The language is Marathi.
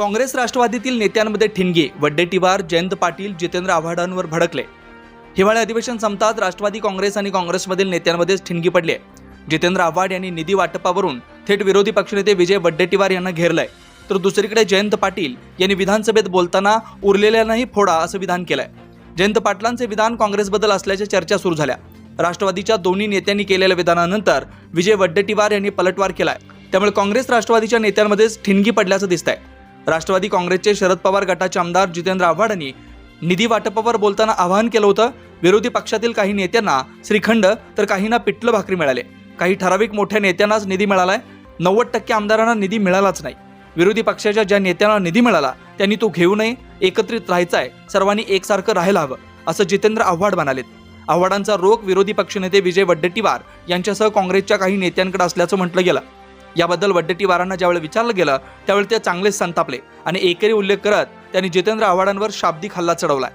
काँग्रेस राष्ट्रवादीतील नेत्यांमध्ये ठिणगी वड्डेटीवार जयंत पाटील जितेंद्र आव्हाडांवर भडकले. हिवाळी अधिवेशन संपताच राष्ट्रवादी काँग्रेस आणि काँग्रेसमधील नेत्यांमध्येच ठिणगी पडली आहे. जितेंद्र आव्हाड यांनी निधी वाटपावरून थेट विरोधी पक्षनेते विजय वड्डेटीवार यांना घेरलंय. तर दुसरीकडे जयंत पाटील यांनी विधानसभेत बोलताना उरलेल्यांनाही फोडा असं विधान केलंय. जयंत पाटलांचे विधान काँग्रेसबद्दल असल्याच्या चर्चा सुरू झाल्या. राष्ट्रवादीच्या दोन्ही नेत्यांनी केलेल्या विधानानंतर विजय वड्डेटीवार यांनी पलटवार केलाय. त्यामुळे काँग्रेस राष्ट्रवादीच्या नेत्यांमध्येच ठिणगी पडल्याचं दिसतंय. राष्ट्रवादी काँग्रेसचे शरद पवार गटाचे आमदार जितेंद्र आव्हाड यांनी निधी वाटपावर बोलताना आवाहन केलं होतं. विरोधी पक्षातील काही नेत्यांना श्रीखंड तर काहींना पिठलं भाकरी मिळाले. काही ठराविक मोठ्या नेत्यांनाच निधी मिळालाय. नव्वद टक्के आमदारांना निधी मिळालाच नाही. विरोधी पक्षाच्या ज्या नेत्यांना निधी मिळाला त्यांनी तो घेऊ नये एकत्रित राहायचा आहे सर्वांनी एकसारखं राहायला हवं असं जितेंद्र आव्हाड म्हणालेत. आव्हाडांचा रोख विरोधी पक्षनेते विजय वड्डेट्टीवार यांच्यासह काँग्रेसच्या काही नेत्यांकडे असल्याचं म्हटलं गेलं. याबद्दल वड्डेटीवारांना ज्यावेळी विचारलं गेलं त्यावेळी ते चांगलेच संतापले. आणि एकेरी उल्लेख करत त्यांनी जितेंद्र आव्हाडांवर शाब्दिक हल्ला चढवलाय.